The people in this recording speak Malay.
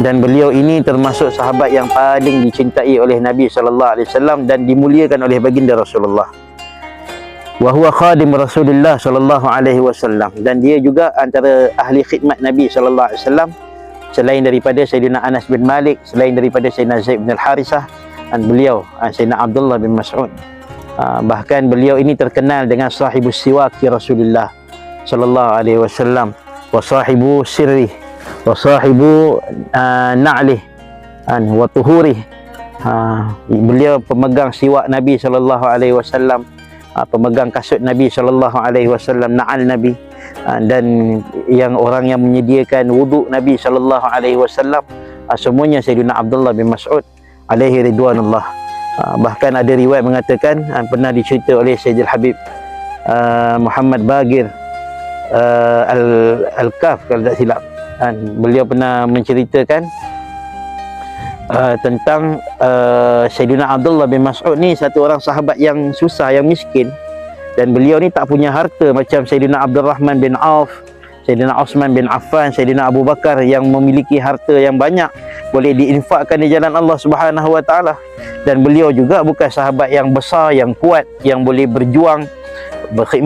dan beliau ini termasuk sahabat yang paling dicintai oleh Nabi sallallahu alaihi wasallam dan dimuliakan oleh baginda Rasulullah. Wa huwa khadim Rasulullah sallallahu alaihi wasallam dan dia juga antara ahli khidmat Nabi sallallahu alaihi wasallam selain daripada Sayyidina Anas bin Malik, selain daripada Sayyidina Zaid bin Al-Harisah dan beliau ah, Sayyidina Abdullah bin Mas'ud. Ah, bahkan beliau ini terkenal dengan sahibus siwaki Rasulullah sallallahu alaihi wasallam wa sahibu sirri wa sahibu uh, na'lih an wa tuhuri ha, beliau pemegang siwak Nabi sallallahu alaihi wasallam uh, pemegang kasut Nabi sallallahu alaihi wasallam na'al Nabi. Dan yang orang yang menyediakan wuduk Nabi sallallahu alaihi wasallam semuanya Sayyidina Abdullah bin Mas'ud alaihi ridwanullah. Bahkan ada riwayat mengatakan pernah dicerita oleh Sayyidil Habib uh, Muhammad Bagir al al-Kaf kalau tak silap kan? Beliau pernah menceritakan uh, tentang uh, Sayyidina Abdullah bin Mas'ud ni satu orang sahabat yang susah yang miskin. Dan beliau ni tak punya harta macam Sayyidina Abdul Rahman bin Auf Sayyidina Osman bin Affan Sayyidina Abu Bakar yang memiliki harta yang banyak boleh diinfakkan di jalan Allah Subhanahu wa taala. Dan beliau juga bukan sahabat yang besar yang kuat yang boleh berjuang berkhidmat